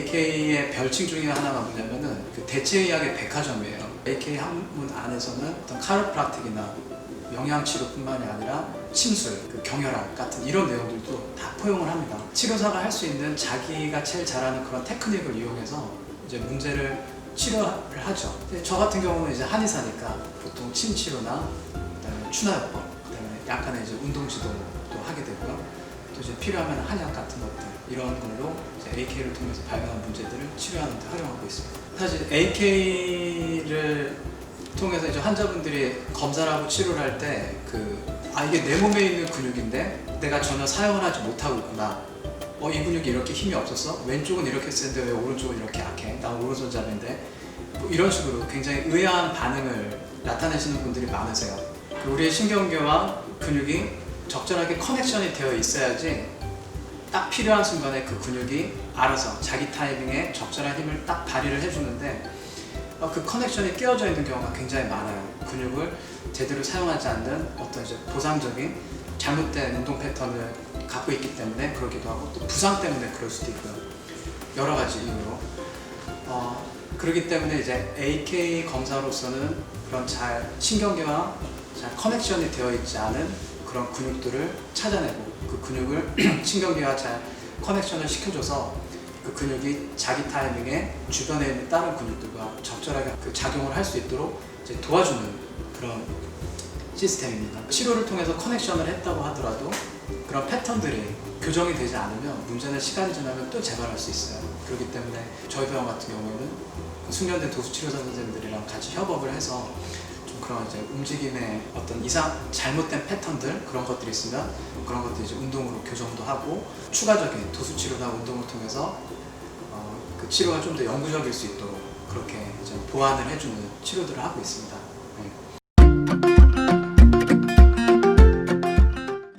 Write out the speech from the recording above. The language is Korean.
AK의 별칭 중에 하나가 뭐냐면은 그 대체의학의 백화점이에요. AK 학문 안에서는 어떤 카르프라틱이나 영양치료뿐만이 아니라 침술, 그 경혈학 같은 이런 내용들도 다 포용을 합니다. 치료사가 할 수 있는 자기가 제일 잘하는 그런 테크닉을 이용해서 이제 문제를 치료를 하죠. 저 같은 경우는 이제 한의사니까 보통 침 치료나 그다음에 추나요법, 그다음에 약간의 이제 운동 지도도 하게 되고요. 또 이제 필요하면 한약 같은 것들 이런 걸로 AK를 통해서 발견한 문제들을 치료하는 데 활용하고 있습니다. 사실 AK를 통해서 이제 환자분들이 검사를 하고 치료를 할 때 그 아 이게 내 몸에 있는 근육인데 내가 전혀 사용을 하지 못하고 있구나. 어 이 근육이 이렇게 힘이 없었어? 왼쪽은 이렇게 센데 왜 오른쪽은 이렇게 약해? 난 오른손잡인데 뭐 이런 식으로 굉장히 의아한 반응을 나타내시는 분들이 많으세요. 그 우리의 신경계와 근육이 적절하게 커넥션이 되어 있어야지 딱 필요한 순간에 그 근육이 알아서 자기 타이밍에 적절한 힘을 딱 발휘를 해주는데 어, 그 커넥션이 깨어져 있는 경우가 굉장히 많아요. 근육을 제대로 사용하지 않는 어떤 이제 보상적인 잘못된 운동 패턴을 갖고 있기 때문에 그러기도 하고 또 부상 때문에 그럴 수도 있고요. 여러 가지 이유로. 어, 그렇기 때문에 이제 AK 검사로서는 그런 잘 신경계와 잘 커넥션이 되어 있지 않은 그런 근육들을 찾아내고 그 근육을 신경계와 잘 커넥션을 시켜줘서 그 근육이 자기 타이밍에 주변에 있는 다른 근육들과 적절하게 그 작용을 할 수 있도록 도와주는 그런 시스템입니다. 치료를 통해서 커넥션을 했다고 하더라도 그런 패턴들이 교정이 되지 않으면 문제는 시간이 지나면 또 재발할 수 있어요. 그렇기 때문에 저희 병원 같은 경우에는 숙련된 도수치료사 선생님들이랑 같이 협업을 해서 좀 그런 이제 움직임의 어떤 이상 잘못된 패턴들 그런 것들이 있으면 그런 것들 이제 운동으로 교정도 하고 추가적인 도수 치료나 운동을 통해서 어, 그 치료가 좀 더 영구적일 수 있도록 그렇게 이제 보완을 해주는 치료들을 하고 있습니다. 네.